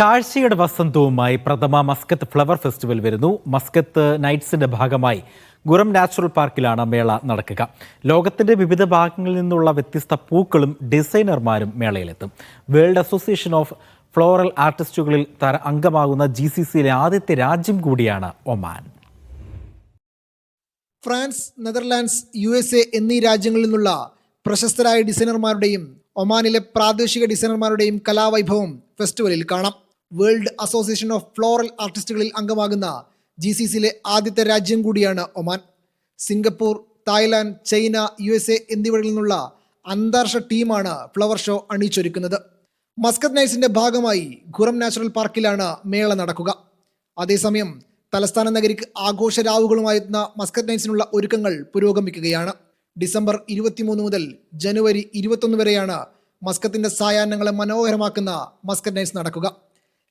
കാഴ്ചയുടെ വസന്തവുമായി പ്രഥമ മസ്കത്ത് ഫ്ലവർ ഫെസ്റ്റിവൽ വരുന്നു. മസ്കത്ത് നൈറ്റ്സിന്റെ ഭാഗമായി ഗുറം നാച്ചുറൽ പാർക്കിലാണ് മേള നടക്കുക. ലോകത്തിന്റെ വിവിധ ഭാഗങ്ങളിൽ നിന്നുള്ള വ്യത്യസ്ത പൂക്കളും ഡിസൈനർമാരും മേളയിലെത്തും. വേൾഡ് അസോസിയേഷൻ ഓഫ് ഫ്ലോറൽ ആർട്ടിസ്റ്റുകളിൽ തര അംഗമാകുന്ന ജി സി സിയിലെ ആദ്യത്തെ രാജ്യം കൂടിയാണ് Oman. France Netherlands U S A എന്നീ രാജ്യങ്ങളിൽ നിന്നുള്ള പ്രശസ്തരായ ഡിസൈനർമാരുടെയും ഒമാനിലെ പ്രാദേശിക ഡിസൈനർമാരുടെയും കലാവൈഭവം ഫെസ്റ്റിവലിൽ കാണാം. വേൾഡ് അസോസിയേഷൻ ഓഫ് ഫ്ലോറൽ ആർട്ടിസ്റ്റുകളിൽ അംഗമാകുന്ന ജി സി സിയിലെ ആദ്യത്തെ രാജ്യം കൂടിയാണ് Oman. Singapore Thailand China U S A എന്നിവിടങ്ങളിൽ നിന്നുള്ള അന്താരാഷ്ട്ര ടീമാണ് ഫ്ലവർ ഷോ അണിയിച്ചൊരുക്കുന്നത്. മസ്കത്ത് നൈറ്റ്സിന്റെ ഭാഗമായി ഖുറം നാച്ചുറൽ പാർക്കിലാണ് മേള നടക്കുക. അതേസമയം തലസ്ഥാന നഗരിക്ക് ആഘോഷരാവുകളുമായി എത്തുന്ന മസ്കത്ത് നൈറ്റ്സിനുള്ള ഒരുക്കങ്ങൾ പുരോഗമിക്കുകയാണ്. ഡിസംബർ ഇരുപത്തിമൂന്ന് മുതൽ ജനുവരി ഇരുപത്തൊന്ന് വരെയാണ് മസ്കത്തിന്റെ സായാഹ്നങ്ങളെ മനോഹരമാക്കുന്ന മസ്കറ്റ് നൈറ്റ്സ് നടക്കുക.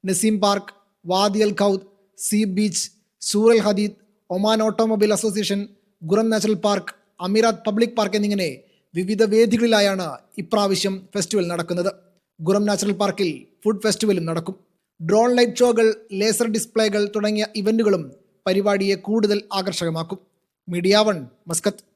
Naseem park Wadi Al Khoud sea beach Sur Al Hadid Oman automobile association Qurum natural park Amerat public park എന്നിങ്ങനെ വിവിധ വേദികളിലായാണ് ഇപ്രാവശ്യം ഫെസ്റ്റിവൽ നടക്കുന്നത്. ഗുറം നാച്ചുറൽ പാർക്കിൽ ഫുഡ് ഫെസ്റ്റിവലും നടക്കും. ഡ്രോൺ ലൈറ്റ് ഷോകൾ ലേസർ ഡിസ്പ്ലേകൾ തുടങ്ങിയ ഇവന്റുകളും പരിപാടിയെ കൂടുതൽ ആകർഷകമാക്കും. Media one Muscat.